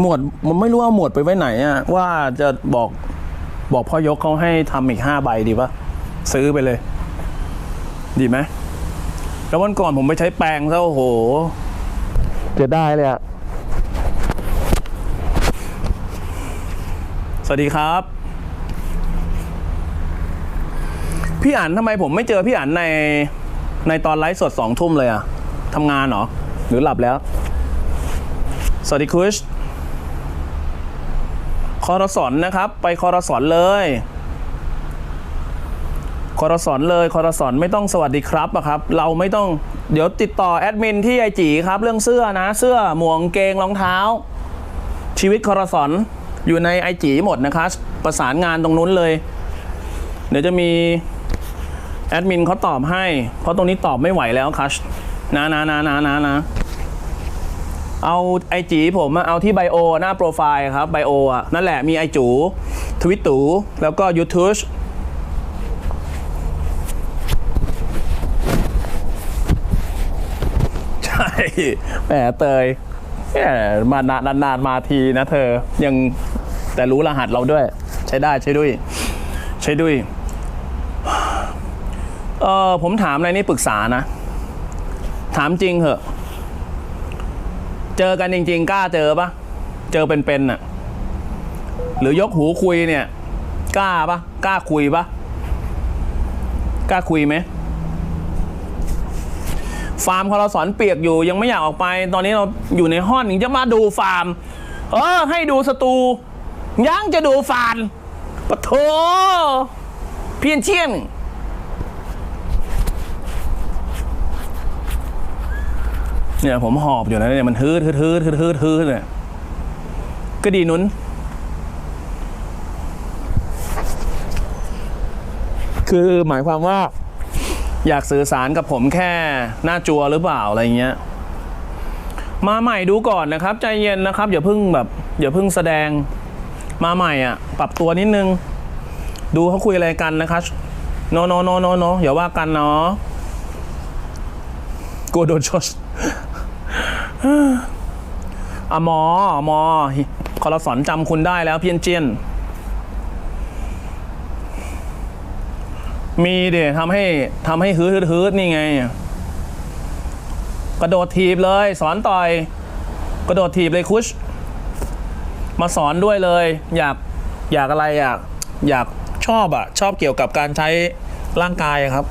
หมวดมันไม่รู้ว่าหมวดไปไว้ไหนอะว่าจะบอกบอกพ่อยกเขาให้ทำอีกห้าใบดีปะซื้อไปเลย ดีไหมแล้ววันก่อนผมไปใช้แปรงซะโอ้โห จะได้เลยอะสวัสดีครับ พี่อั๋นทำไมผมไม่เจอพี่อั๋นในในตอนไลฟ์สดสองทุ่มเลยอะทำงานเหรอ หรือหลับแล้ว สวัสดีคุช คอรสอนนะครับ ไปคอรสอนเลยคอรสอนเลยคอรสอนไม่ต้องสวัสดีครับอะครับ เราไม่ต้องเดี๋ยวติดต่อแอดมินที่ไอจีครับ เรื่องเสื้อนะ เสื้อหมวกกางเกงรองเท้า ชีวิตคอรสอนอยู่ในไอจีหมดนะคะประสานงานตรงนู้นเลย เดี๋ยวจะมีแอดมินเขาตอบให้ เพราะตรงนี้ตอบไม่ไหวแล้วคัชนะนะนะนะนะนะ เอาไอจีผมอะเอาที่ไบโอหน้าโปรไฟล์ครับไบโออะนั่นแหละมีไอจูทวิตตูแล้วก็ YouTube ใช่แหมเตยแหมมานานนานๆมาทีนะเธอยังแต่รู้รหัสเราด้วย ใช้ได้ใช้ด้วย ใช้ด้วยเออผมถามอะไรนี่ปรึกษานะ ถามจริงเหอะ จอกันจริง ๆ กล้าเจอปะเจอเป็นๆน่ะ หรือยกหูคุยเนี่ย กล้าปะกล้าคุยปะกล้าคุยไหมฟาร์มของเราสอนเปียกอยู่ยังไม่อยากออกไป ตอนนี้เราอยู่ในห้องยังจะมาดูฟาร์ม เออ ให้ดูสตู ยังจะดูฟาร์มปะโถเพี้ยนเชี่ยน เนี่ยผมหอบอยู่นะเนี่ยมันฮืดฮืดฮืดฮืดฮืดฮืดเนี่ยก็ดีนุ้น คือหมายความว่า อยากสื่อสารกับผมแค่หน้าจัวหรือเปล่าอะไรเงี้ย มาใหม่ดูก่อนนะครับ ใจเย็นนะครับ อย่าเพิ่งแบบ อย่าเพิ่งแสดงมาใหม่อะ ปรับตัวนิดนึง ดูเขาคุยอะไรกันนะครับโนโนโนโนโนอย่าว่ากันเนาะกลัวโดนชด อะหมอหมอคอรสอนจำคุณได้แล้วเพียนเจียน มีเดี๋ยทำให้ทำให้ฮืดฮืดนี่ไง กระโดดถีบเลย สอนต่อย กระโดดถีบเลยคุช มาสอนด้วยเลย อยากอยากอะไรอยากอยากชอบอะชอบเกี่ยวกับการใช้ร่างกายครับ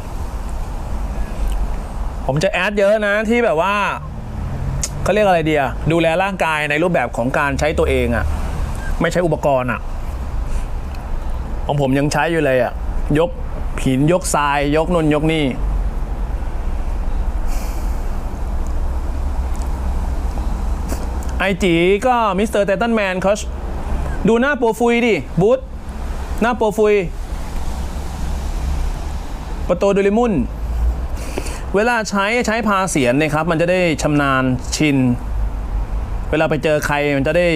ผมจะแอดเยอะนะที่แบบว่า เขาเรียกอะไรเดียดูแลร่างกายในรูปแบบของการใช้ตัวเองอะ่ะไม่ใช้อุปกรณ์อะ่ะของผมยังใช้อยู่เลยอะ่ะยกหินยกทราย ยกนนยกนี่ ไอจีก็มิสเตอร์เตตันแมนเขาดูหน้าโปรฟุยดิบูธหน้าโปรฟุยประตูดูลิมุน เวลาใช้ใช้พาเสียนเนยครับ มันจะได้ชำนาญชิน เวลาไปเจอใครมันจะได้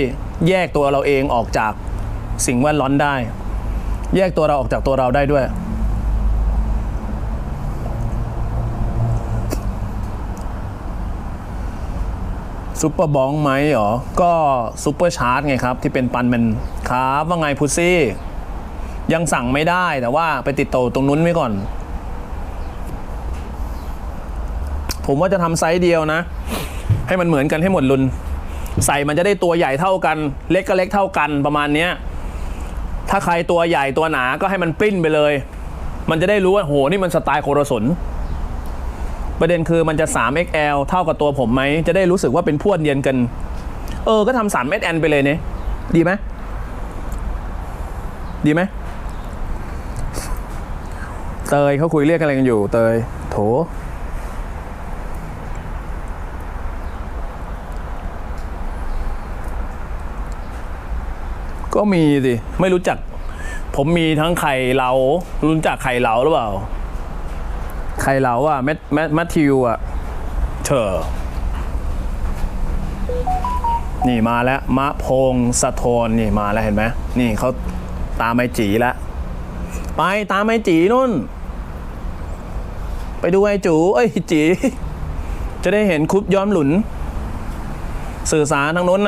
แยกตัวเราเองออกจากสิ่งแวดล้อมได้ แยกตัวเราออกจากตัวเราได้ด้วย ซุปเปอร์บองไหมหรอ ก็ซุปเปอร์ชาร์จไงครับ ที่เป็นปันเป็นครับว่าไงพุซี่ ยังสั่งไม่ได้แต่ว่าไปติดต่อตรงนู้นไว้ก่อน ผมว่าจะทำไซส์เดียวนะ ให้มันเหมือนกันให้หมดรุนใส่มันจะได้ตัวใหญ่เท่ากัน เล็กก็เล็กเท่ากันประมาณเนี้ยถ้าใครตัวใหญ่ตัวหนาก็ให้มันปริ้นไปเลย มันจะได้รู้ว่าโหนี่มันสไตล์โครสนประเด็นคือมันจะ 3XL เท่ากับตัวผมไหม จะได้รู้สึกว่าเป็นพวดเย็นกัน เออ ก็ทำ 3XN ไปเลยเนี่ย ดีไหม ดีไหม เตยเขาคุยเรียกอะไรกันอยู่ เตย โถ ก็มีสิ ไม่รู้จัก ผมมีทั้งไข่เหลา รู้จักไข่เหลาหรือเปล่า ไข่เหลาอะแมทแมทแมทธิวอะเธอนี่มาแล้ว มะพงสะทนนี่มาแล้วเห็นไหมนี่เขาตามไอจีแล้ว ไปตามไอจีนู่น ไปดูไอจูเอ้ยจี จะได้เห็นคุปย้อมหลุน สื่อสารทางนู้นนะ